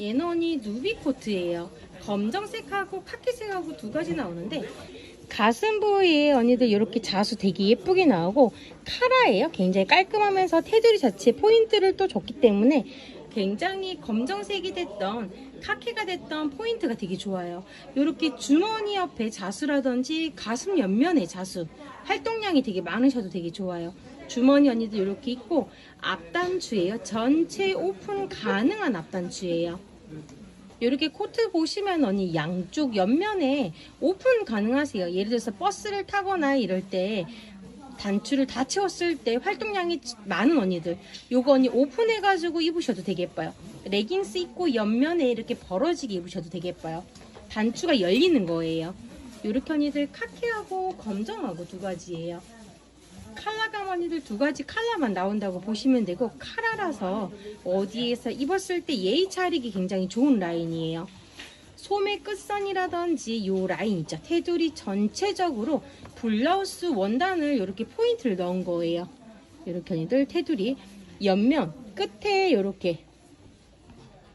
언니 누비 코트예요. 검정색하고 카키색하고 두 가지 나오는데 가슴 부위에 언니들 이렇게 자수 되게 예쁘게 나오고 카라예요. 굉장히 깔끔하면서 테두리 자체 포인트를 또 줬기 때문에 굉장히 검정색이 됐던 카키가 됐던 포인트가 되게 좋아요. 이렇게 주머니 옆에 자수라든지 가슴 옆면에 자수 활동량이 되게 많으셔도 되게 좋아요. 주머니 언니도 이렇게 있고 앞단추예요. 전체 오픈 가능한 앞단추예요. 이렇게 코트 보시면 언니 양쪽 옆면에 오픈 가능하세요. 예를 들어서 버스를 타거나 이럴 때 단추를 다 채웠을 때 활동량이 많은 언니들 요거 언니 오픈해가지고 입으셔도 되게 예뻐요. 레깅스 입고 옆면에 이렇게 벌어지게 입으셔도 되게 예뻐요. 단추가 열리는 거예요. 요렇게 언니들 카키하고 검정하고 두 가지예요. 칼라감 언니들 두 가지 칼라만 나온다고 보시면 되고 카라라서 어디에서 입었을 때 예의 차리기 굉장히 좋은 라인이에요. 소매 끝선이라든지 요 라인 있죠. 테두리 전체적으로 블라우스 원단을 이렇게 포인트를 넣은 거예요. 이렇게 언니들 테두리 옆면 끝에 이렇게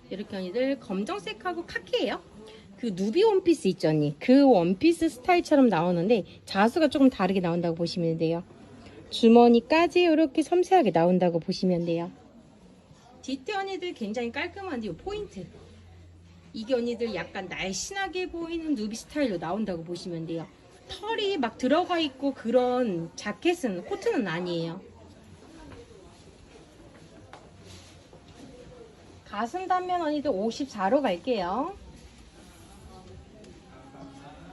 이렇게 언니들 검정색하고 카키예요. 그 누비 원피스 있죠 언니. 그 원피스 스타일처럼 나오는데 자수가 조금 다르게 나온다고 보시면 돼요. 주머니까지 이렇게 섬세하게 나온다고 보시면 돼요. 뒤태 언니들 굉장히 깔끔한데 요 포인트. 이게 언니들 약간 날씬하게 보이는 누비 스타일로 나온다고 보시면 돼요. 털이 막 들어가 있고 그런 자켓은 코트는 아니에요. 가슴 단면 언니들 54로 갈게요.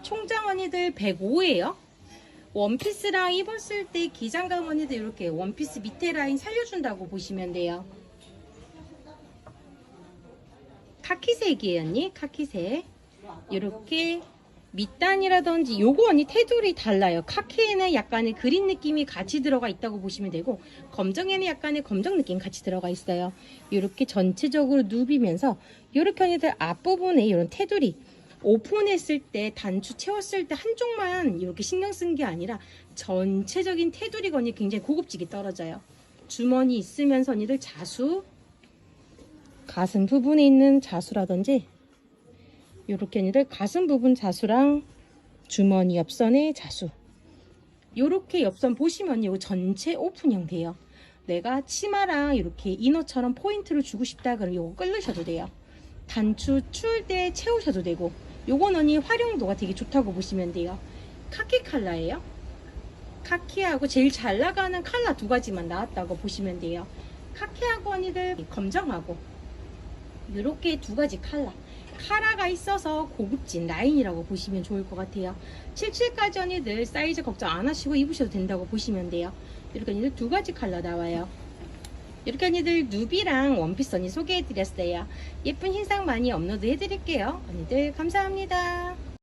총장 언니들 105예요. 원피스랑 입었을 때 기장감 언니들 이렇게 원피스 밑에 라인 살려준다고 보시면 돼요. 카키색이에요 언니? 카키색. 이렇게 밑단이라든지 요거 언니 테두리 달라요. 카키에는 약간의 그린 느낌이 같이 들어가 있다고 보시면 되고 검정에는 약간의 검정 느낌 같이 들어가 있어요. 이렇게 전체적으로 누비면서 이렇게 언니들 앞부분에 이런 테두리 오픈했을 때 단추 채웠을 때 한쪽만 이렇게 신경 쓴 게 아니라 전체적인 테두리가 언니 굉장히 고급지게 떨어져요. 주머니 있으면서 언니들 자수 가슴 부분에 있는 자수라든지 요렇게 언니들 가슴 부분 자수랑 주머니 옆선의 자수. 요렇게 옆선 보시면 요 전체 오픈형 돼요. 내가 치마랑 이렇게 이너처럼 포인트를 주고 싶다 그러면 요거 끌르셔도 돼요. 단추 추울 때 채우셔도 되고 요건 언니 활용도가 되게 좋다고 보시면 돼요. 카키 컬러예요. 카키하고 제일 잘 나가는 컬러 두 가지만 나왔다고 보시면 돼요. 카키하고 언니들 검정하고 이렇게 두 가지 칼라 카라가 있어서 고급진 라인이라고 보시면 좋을 것 같아요. 77까지 언니들 사이즈 걱정 안 하시고 입으셔도 된다고 보시면 돼요. 이렇게 두 가지 칼라 나와요 이렇게 언니들 누비랑 원피스 언니 소개해드렸어요. 예쁜 흰상 많이 업로드 해드릴게요. 언니들 감사합니다